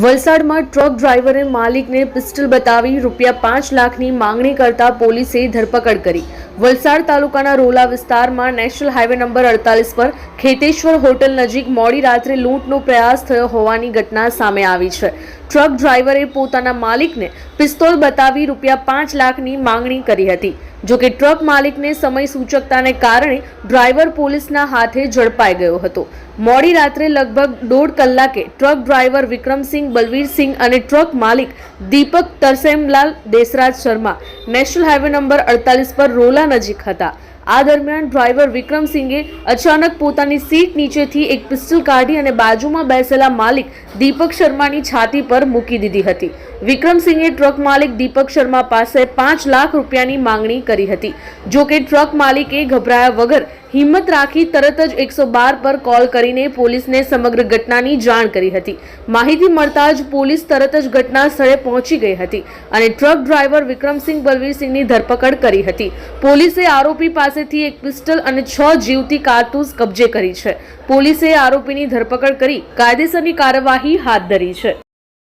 વલસાડમાં ટ્રક ડ્રાઈવરે માલિકને પિસ્ટલ બતાવી રૂપિયા પાંચ લાખની માંગણી કરતા પોલીસે ધરપકડ કરી. વલસાડ તાલુકાના રોલા વિસ્તારમાં નેશનલ હાઈવે નંબર અડતાલીસ પર ખેતેશ્વર હોટલ નજીક મોડી રાત્રે લૂંટનો પ્રયાસ થયો હોવાની ઘટના સામે આવી છે. ટ્રક ડ્રાઈવરે પોતાના માલિકને પિસ્તોલ બતાવી રૂપિયા પાંચ લાખની માંગણી કરી હતી. જો કે ટ્રક માલિકને સમય સૂચકતાને કારણે ડ્રાઈવર પોલીસના હાથે ઝડપાઈ ગયો હતો. મોડી રાત્રે લગભગ દોઢ કલાકે ટ્રક ડ્રાઈવર વિક્રમસિંહ બલવીરસિંહ અને ટ્રક માલિક Deepak Tarsemlal Desraj Sharma national highway number અડતાલીસ પર રોલા નજીક હતા. આ દરમિયાન ડ્રાઈવર વિક્રમસિંહે અચાનક પોતાની સીટ નીચેથી એક પિસ્તલ કાઢી અને બાજુમાં બેસેલા માલિક દીપક શર્માની છાતી પર મૂકી દીધી હતી. વિક્રમસિંહે ટ્રક માલિક દીપક શર્મા પાસે પાંચ લાખ રૂપિયાની માંગણી કરી હતી. જો કે ટ્રક માલિકે ગભરાયા વગર હિંમત રાખી તરત જ એકસો બાર પર કોલ કરીને પોલીસને સમગ્ર ઘટનાની જાણ કરી હતી. માહિતી મળતા જ પોલીસ તરત જ ઘટના સ્થળે પહોંચી ગઈ હતી અને ટ્રક ડ્રાઈવર વિક્રમસિંહ બલવીરસિંહની ધરપકડ કરી હતી. પોલીસે આરોપી પાસેથી એક પિસ્ટલ અને છ જીવતી કારતૂસ કબજે કરી છે. પોલીસે આરોપીની ધરપકડ કરી કાયદેસરની કાર્યવાહી હાથ ધરી છે.